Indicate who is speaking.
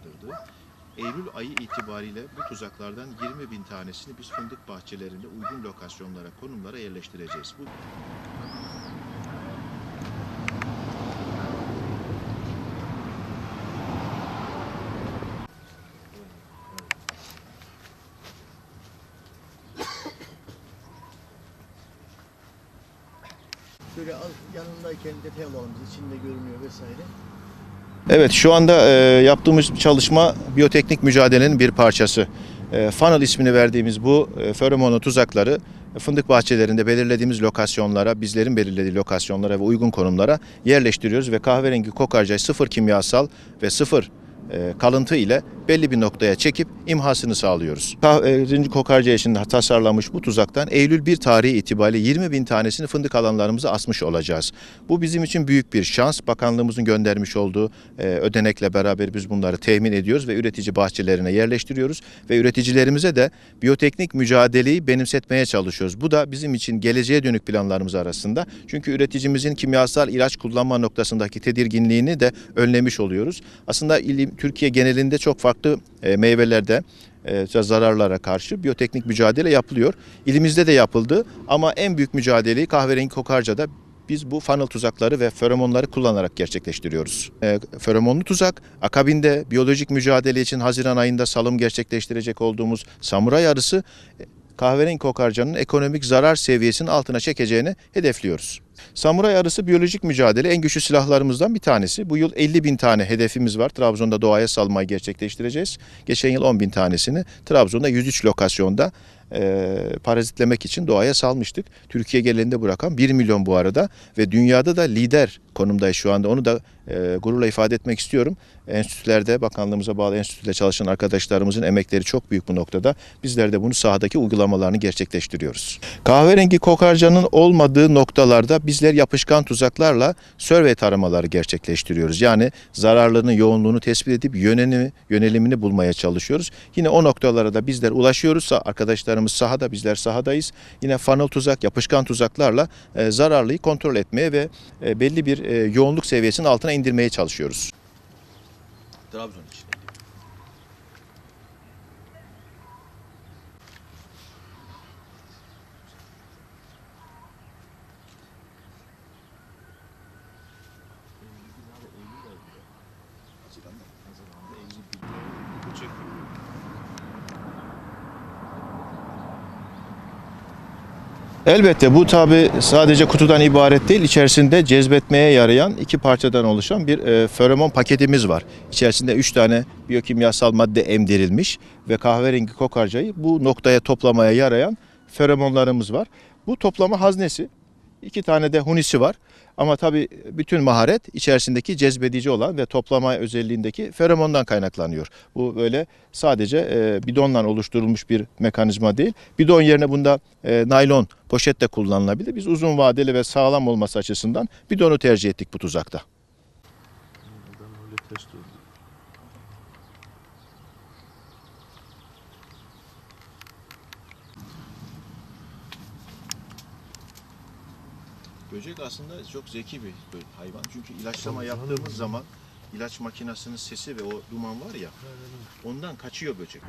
Speaker 1: konumlandırdı. Eylül ayı itibariyle bu tuzaklardan 20 bin tanesini biz fındık bahçelerinde uygun lokasyonlara, konumlara yerleştireceğiz. Bu
Speaker 2: Şöyle yanındayken detay alalım. içinde görünüyor vesaire.
Speaker 1: Evet şu anda e, yaptığımız çalışma biyoteknik mücadelenin bir parçası. E, funnel ismini verdiğimiz bu e, feromonlu tuzakları e, fındık bahçelerinde belirlediğimiz lokasyonlara, bizlerin belirlediği lokasyonlara ve uygun konumlara yerleştiriyoruz ve kahverengi kokarcayı sıfır kimyasal ve sıfır kalıntı ile belli bir noktaya çekip imhasını sağlıyoruz. Kahverengi kokarca için tasarlanmış bu tuzaktan Eylül 1 tarihi itibariyle 20 bin tanesini fındık alanlarımıza asmış olacağız. Bu bizim için büyük bir şans. Bakanlığımızın göndermiş olduğu e, ödenekle beraber biz bunları temin ediyoruz ve üretici bahçelerine yerleştiriyoruz ve üreticilerimize de biyoteknik mücadeleyi benimsetmeye çalışıyoruz. Bu da bizim için geleceğe dönük planlarımız arasında. Çünkü üreticimizin kimyasal ilaç kullanma noktasındaki tedirginliğini de önlemiş oluyoruz. Aslında ilim, Türkiye genelinde çok farklı e, meyvelerde e, zararlara karşı biyoteknik mücadele yapılıyor. İlimizde de yapıldı ama en büyük mücadeleyi kahverengi kokarcada biz bu funnel tuzakları ve feromonları kullanarak gerçekleştiriyoruz. E, feromonlu tuzak akabinde biyolojik mücadele için Haziran ayında salım gerçekleştirecek olduğumuz samuray arısı e, kahverengi kokarcanın ekonomik zarar seviyesinin altına çekeceğini hedefliyoruz. Samuray arısı biyolojik mücadele en güçlü silahlarımızdan bir tanesi. Bu yıl 50 bin tane hedefimiz var. Trabzon'da doğaya salmayı gerçekleştireceğiz. Geçen yıl 10 bin tanesini Trabzon'da 103 lokasyonda e, parazitlemek için doğaya salmıştık. Türkiye genelinde bu rakam 1 milyon bu arada ve dünyada da lider konumdayız şu anda. Onu da e, gururla ifade etmek istiyorum. Enstitülerde, bakanlığımıza bağlı enstitüde çalışan arkadaşlarımızın emekleri çok büyük bu noktada. Bizler de bunu sahadaki uygulamalarını gerçekleştiriyoruz. Kahverengi kokarcanın olmadığı noktalarda bizler yapışkan tuzaklarla survey taramaları gerçekleştiriyoruz. Yani zararlarının yoğunluğunu tespit edip yönelimi, yönelimini bulmaya çalışıyoruz. Yine o noktalara da bizler ulaşıyoruzsa arkadaşlarımız sahada, bizler sahadayız. Yine funnel tuzak, yapışkan tuzaklarla e, zararlıyı kontrol etmeye ve e, belli bir e, yoğunluk seviyesinin altına indirmeye çalışıyoruz. Trabzon için. Elbette bu tabi sadece kutudan ibaret değil, içerisinde cezbetmeye yarayan iki parçadan oluşan bir e, feromon paketimiz var. İçerisinde üç tane biyokimyasal madde emdirilmiş ve kahverengi kokarcayı bu noktaya toplamaya yarayan feromonlarımız var. Bu toplama haznesi, iki tane de hunisi var. Ama tabi bütün maharet içerisindeki cezbedici olan ve toplama özelliğindeki feromondan kaynaklanıyor. Bu böyle sadece e, bidonla oluşturulmuş bir mekanizma değil. Bidon yerine bunda e, naylon poşet de kullanılabilir. Biz uzun vadeli ve sağlam olması açısından bidonu tercih ettik bu tuzakta. Böcek aslında çok zeki bir hayvan. Çünkü ilaçlama yaptığımız zaman ilaç makinesinin sesi ve o duman var ya ondan kaçıyor böcek.